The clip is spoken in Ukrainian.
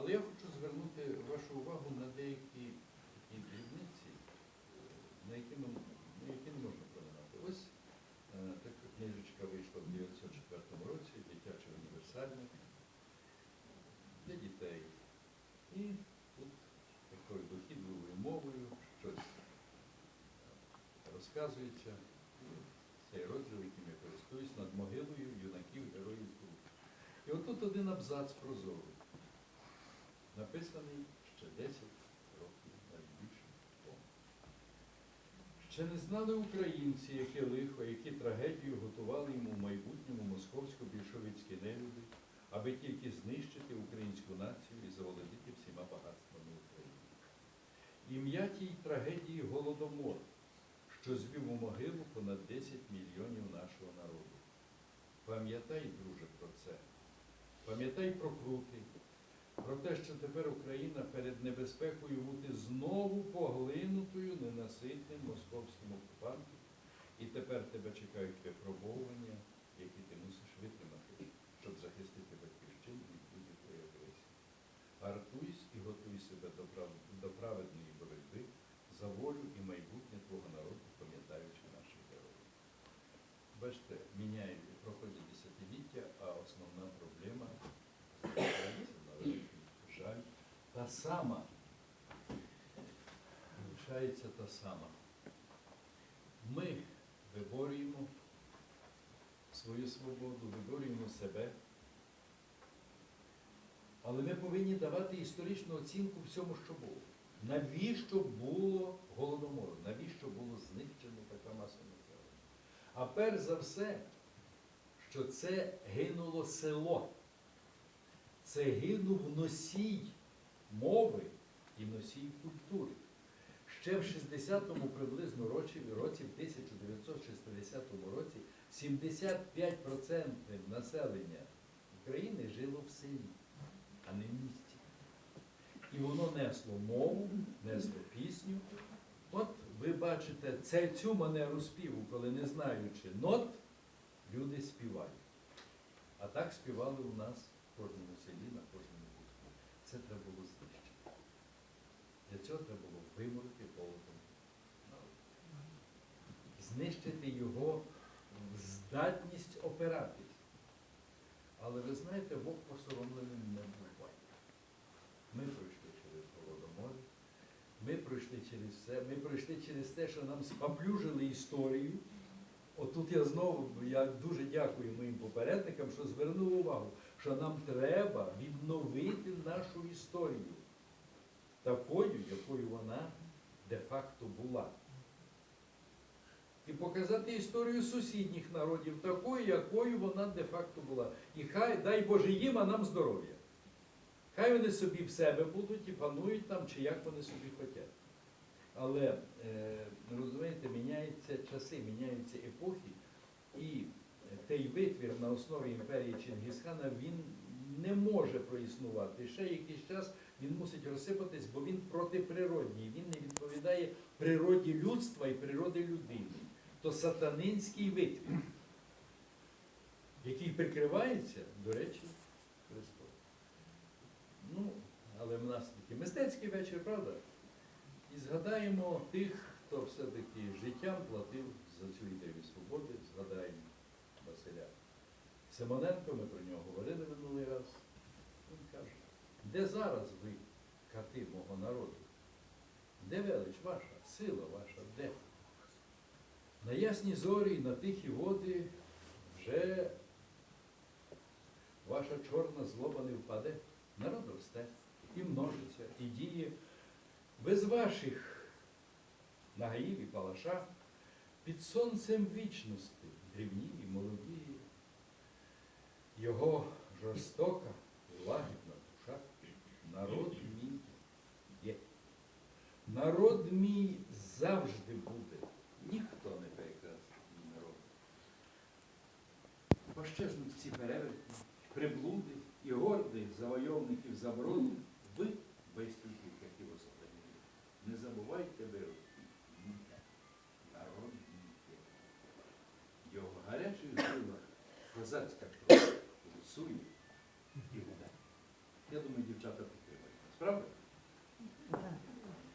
Але я хочу звернути вашу увагу на деякі дрібниці, е, на які, не можна проминати. Ось е, така книжечка вийшла в 1904 році, дитячий універсальник для дітей. І тут такою дохідливою мовою щось е, розказується. Цей розділ, яким я користуюсь, над могилою юнаків героїв. І отут один абзац про зору написаний ще 10 років, навіть більше тому. Ще не знали українці, яке лихо, які трагедію готували йому в майбутньому московсько-більшовицькі нелюди, аби тільки знищити українську націю і заволодіти всіма багатствами України. Ім'я тій трагедії Голодомор, що звів у могилу понад 10 мільйонів нашого народу. Пам'ятай, друже, про це. Пам'ятай про крути, про те, що тепер Україна перед небезпекою бути знову поглинутою ненаситним московським окупантом. І тепер тебе чекають випробовування, які ти мусиш витримати, щоб захистити батьківщину від будь-якої агресії. Гартуйсь і готуй себе до, прав... до праведної боротьби за волю і майбутнє твого народу, пам'ятаючи наших героїв. Бачите, міняють, проходять десятиліття, а основна проблема Та сама. Залишається та сама. Ми виборюємо свою свободу, виборюємо себе. Але ми повинні давати історичну оцінку всьому, що було. Навіщо було голодомор? Навіщо було знищено така маса населення? А перш за все, що це гинуло село. Це гинув носій мови і носій культури. Ще в 60-му приблизно році, в 1960 році, 75% населення України жило в селі, а не в місті. І воно несло мову, несло пісню. От ви бачите це, цю манеру співу, коли не знаючи нот, люди співають. А так співали у нас в кожному селі, на кожному вузку. Це треба було Цього треба було виморити голодом. Знищити його здатність опиратись. Але ви знаєте, Бог посоромленим не буває. Ми пройшли через голодомор, ми пройшли через все, ми пройшли через те, що нам споплюжили історію. Отут я знову я дуже дякую моїм попередникам, що звернули увагу, що нам треба відновити нашу історію такою, якою вона де-факто була. І показати історію сусідніх народів такою, якою вона де-факто була. І хай, дай Боже їм, а нам здоров'я. Хай вони собі в себе будуть і панують там, чи як вони собі хочуть. Але, е, розумієте, міняються часи, міняються епохи, і той витвір на основі імперії Чингісхана, він не може проіснувати. Ще якийсь час він мусить розсипатись, бо він протиприродній, він не відповідає природі людства і природи людини. То сатанинський витвір, який прикривається, до речі, Христом. Ну, але в нас такий мистецький вечір, правда? І згадаємо тих, хто все-таки життям платив за цю ідею свободи, згадаємо Василя Симоненко, ми про нього говорили минулий раз. Він каже, де зараз ви, кати мого народу? Де велич ваша, сила ваша, де? На ясні зорі, на тихі води вже ваша чорна злоба не впаде. Народ росте і множиться, і діє без ваших нагаїв і палаша, під сонцем вічності, древні і молоді, жорстока лагідна душа, народ мій є. Народ мій завжди буде. Ніхто не перекрасить мій народ. Пощезнуть ці перевертні, приблуди і гордих завойовників заборони, ви, безстільки катів останніх. Не забувайте вирок. Народ мій. Його гарячих жилах козацька кров гусує і. Я думаю, дівчата підтримують нас, правда?